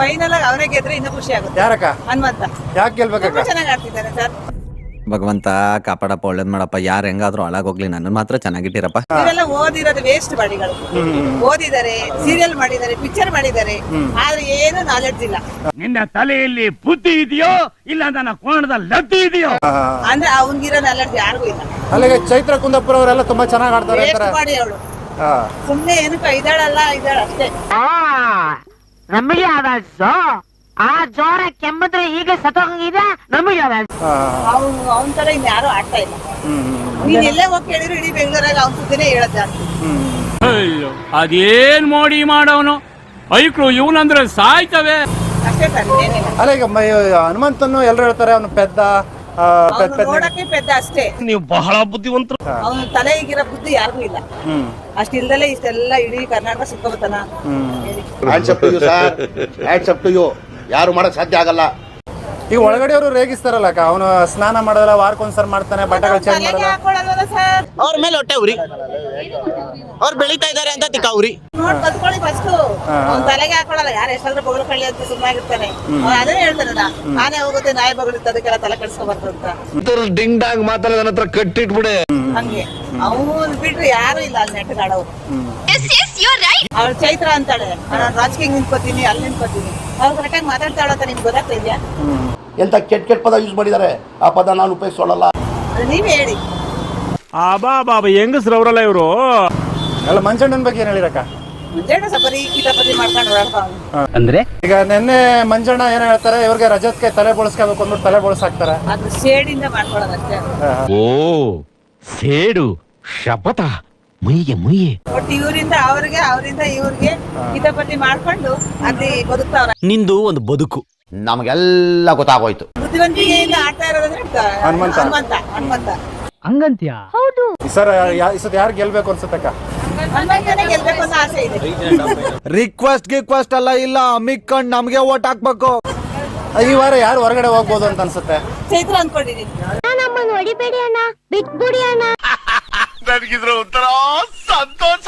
Final ಆಗಿ ಅವನೇ ಗೆದ್ರೆ ಇನ್ನೂ ಖುಷಿ ಆಗುತ್ತೆ. ಯಾರಕ್ಕ? ಹನುಮಂತ. ಯಾಕೆ ಗೆಲ್ಬೇಕಕ್ಕ? ಚೆನ್ನಾಗಿ ಆಡ್ತಿದ್ದಾರೆ ಸರ್. ಭಗವಂತ ಕಾಪಾಡಪ್ಪ ಒಳ್ಳೇದ್ ಮಾಡಪ್ಪ. ಯಾರು ಹೆಂಗಾದ್ರೂ ಹಾಳಾಗೋಗ್ಲಿ ನನ್ನ ಮಾತ್ರ ಚೆನ್ನಾಗಿಟ್ಟಿರಪ್ಪ ಇವರೆಲ್ಲ ಓದಿರೋದು ವೇಸ್ಟ್ ಬಾಡಿಗಳು. ಓದಿದಾರೆ ಸೀರಿಯಲ್ ಮಾಡಿದ್ದಾರೆ ಪಿಕ್ಚರ್ ಮಾಡಿದ್ದಾರೆ. ಆದ್ರೆ ಏನು ನಾಲೆಡ್ಜ್ ಇಲ್ಲ. ನಿನ್ನ ತಲೆಯಲ್ಲಿ ಬುದ್ಧಿ ಇದೆಯೋ ಇಲ್ಲ ನನ್ನ ಕೋಣದ ಲದ್ದಿ ಇದೆಯೋ? ಅಂದ್ರೆ ಅವನಿಗಿರೋ ನಾಲೆಡ್ಜ್ ಯಾರಿಗೂ ಇಲ್ಲ. ಅಲ್ಲಿಗೆ ಚೈತ್ರ ಕುಂದಪುರ ಅವರೆಲ್ಲ ತುಂಬಾ ಚೆನ್ನಾಗಿ ಆಡ್ತಾರೆ ವೇಸ್ಟ್ ಬಾಡಿ ಅವಳು. ಏನಕ್ಕೆ ಇದಾಳಲ್ಲ ಇದಾಳ ಅಷ್ಟೇ ನಮಗೆ ಆದ ಆ ಜೋರ ಕೆಮ್ಮಿದ್ರೆ ಈಗ ಸತ್ತೋಗಂಗಿದೆ ನಮಗೆ ಆದ. ಅವ್ನು ಅವನ ತರ ಇನ್ ಯಾರು ಆಡ್ತಾ ಇಲ್ಲ. ನೀನ್ ಎಲ್ಲೇ ಹೋಗಿ ಕೇಳಿದ್ರು ಇಡೀ ಬೆಂಗಳೂರಾಗ ಅವ್ನ ಸುದ್ದಿನೇ ಹೇಳೋದ್ ಜಾಸ್ತಿ. ಹ್ಮ್. ಅಯ್ಯೋ ಅದೇನ್ ಮೋಡಿ ಮಾಡವನು ಐಕ್ಳು ಇವನಂದ್ರೆ ಸಾಯ್ತವೆ. ಅಷ್ಟೇ ಸರ್ ಅಲ್ಲ ಈಗ ಮ- ಹನುಮಂತನ್ನು ಎಲ್ಲರೂ ಹೇಳ್ತಾರೆ ಅವನು ಪೆದ್ದ ನೋಡಕ್ಕೆ ಪೆದ್ದ ಅಷ್ಟೇ. ನೀವು ಬಹಳ ಬುದ್ಧಿವಂತರು. ಅವನ ತಲೆ ಈಗಿರೋ ಬುದ್ಧಿ ಯಾರಿಗೂ ಇಲ್ಲ. ಅಷ್ಟಿಲ್ದಲೆ ಇಷ್ಟೆಲ್ಲ ಇಡೀ Karnataka hands up to you sir hands up to you ಯಾರು ಮಾಡಕ್ ಸಾಧ್ಯ ಆಗಲ್ಲ. ಈಗ ಒಳಗಡೆಯವರು ರೇಗಿಸ್ತಾರಲ್ಲ ಅಕ್ಕ ಅವನು ಸ್ನಾನ ಮಾಡೋದಲ್ಲ ವಾರಕ್ಕೊಂದ್ಸರ್ ಮಾಡ್ತಾನೆ ಬಟ್ಟೆಗಳು ಚೇಂಜ್ ತಲೆಗೆ ಮಾಡಲ್ಲ ಹಾಕೊಳ್ಳಲ್ವಲ್ಲ ಸರ್? ಅವ್ರ ಮೇಲೆ ಹೊಟ್ಟೆ ಉರಿ. ಅವ್ರು ಬೆಳೀತಾ ಇದಾರೆ ಅಂತ ತಿಕ್ಕ ಉರಿ. ನೋಡ್ ಬದ್ಕೊಳ್ಳಿ ಫಸ್ಟ್ ಅವ್ನ ತಲೆಗೆ ಹಾಕೊಳ್ಳಲ್ಲ ಯಾರು ಎಷ್ಟಾದ್ರೂ ಬೊಗಳ್ಕೊಳ್ಳಿ ಅಂತ ಸುಮ್ಮನಾಗಿರ್ತಾನೆ ಅವ್ನು ಅದನ್ನೇ ಹೇಳ್ತಾನಲ್ಲ ನಾನೇ ಹೋಗುತ್ತೆ ನಾಯಿ ಬಗಳಿರುತ್ತೆ ಅದಕ್ಕೆಲ್ಲ ತಲೆ ಕೆಡಿಸ್ಕೊಬಾರ್ದು ಅಂತ. ಡಿಂಗ್ ಡಾಂಗ್ ಮಾತಾಡೋದನ್ನ ಹತ್ರ ಕಟ್ಟಿಟ್ಬಿಡೆ. ಹಂಗೆ. ಅವನು ಬಿಟ್ರೆ ಯಾರು ಇಲ್ಲ ಅಲ್ಲಿ ನೆಟ್ಟಗಾಡೋರು. ಅವ್ಳು ಚೈತ್ರ ಅಂತಾಳೆ. ನಾನು ರಾಜಕೀಯ ನಿಂತ್ಕೋತೀನಿ ಅಲ್ಲಿ ನಿಂತ್ಕೋತೀನಿ. ಅವ್ರು ಕರೆಕ್ಟಾಗಿ ಮಾತಾಡ್ತಾಳ ಅಂತ ನಿಮ್ಗೆ ಗೊತ್ತಾಗ್ತಾ ಇದೆಯಾ ಎಂತ ಕೆಟ್ಟ ಕೆಟ್ಟ ಪದ ಯೂಸ್ ಮಾಡಿದ್ದಾರೆ ಆ ಪದ ನಾನು ಉಪಯೋಗಿಸೋಳಲ್ಲ. ಅದು ನೀವೇ ಹೇಳಿ. ಬಾ ಬಾಬಾ ಹೆಂಗಸ್ರವ್ರಲ್ಲ ಇವರು? ಎಲ್ಲ ಮಂಜಣ್ಣನ ಬಗ್ಗೆ ಏನ್ ಹೇಳಿರಕ್ಕ? ಮುಂಜಾನೆ ಸ್ವಲ್ಪ ಬರೀ ಕಿತಾಪತಿ ಮಾಡ್ಕೊಂಡು ಅಂದ್ರೆ? ಈಗ ನಿನ್ನೆ ಮಂಜಣ್ಣ ಏನ್ ಹೇಳ್ತಾರೆ ಇವ್ರಿಗೆ ರಜತ್ಗೆ ತಲೆ ಬೋಳಿಸ್ಕೋಬೇಕು ಅಂದ್ಬಿಟ್ಟು ತಲೆ ಬೋಳಿಸಾಕ್ತಾರೆ. ಅದು ಶೇಡಿಂದ ಮಾಡ್ಕೊಳ್ಳೋದು ಅಷ್ಟೇ. ಓ ಸೇಡು ಶಪಥ. ಮುಯ್ಯೆ ಮುಯ್ಯೆ. ಒಟ್ಟು ಇವರಿಂದ ಅವ್ರಿಗೆ ಅವರಿಂದ ಇವ್ರಿಗೆ ಹಿತಪತಿ ಮಾಡ್ಕೊಂಡು ಅಲ್ಲಿ ಬದುಕ್ತಾವ್ರ. ನಿಂದು ಒಂದು ಬದುಕು. ನಮಗೆಲ್ಲ ಗೊತ್ತಾಗೋಯ್ತು. ಬುದ್ಧಿವಂತಿಕೆಯಿಂದ ಆಡ್ತಾ ಇರೋದಂದ್ರೆ ಹನುಮಂತ. ಹನುಮಂತ ಹನುಮಂತ. ಹಂಗಂತ್ಯಾ? ಈ ಸರ್ ಯಾ- ಯಾರು ಗೆಲ್ಬೇಕು ಅನ್ಸುತ್ತಕ್ಕ ಹನುಮಂತನೇ ಗೆಲ್ಬೇಕು ಅನ್ನೋ ಆಸೆ ಇದೆ. ರಿಕ್ವೆಸ್ಟ್ ಗಿಕ್ವೆಸ್ಟ್ ಎಲ್ಲ ಇಲ್ಲ. ಮಿಕ್ಕಂಡ್ ನಮ್ಗೆ ಓಟ್ ಹಾಕ್ಬೇಕು. ಈ ವಾರ ಯಾರು ಹೊರಗಡೆ ಹೋಗ್ಬೋದು ಅಂತ ಅನ್ಸುತ್ತೆ? ಚೈತ್ರ ಅನ್ಕೊಂಡಿದ್ದೀನಿ ನಮ್ಮನ್ನು ಹೊಡಿಬೇಡಿ ಅಣ್ಣ. ಬಿಟ್ಬಿಡಿ ಅಣ್ಣ. దానికి ఇద్దరు ఉంటారా సంతోషం.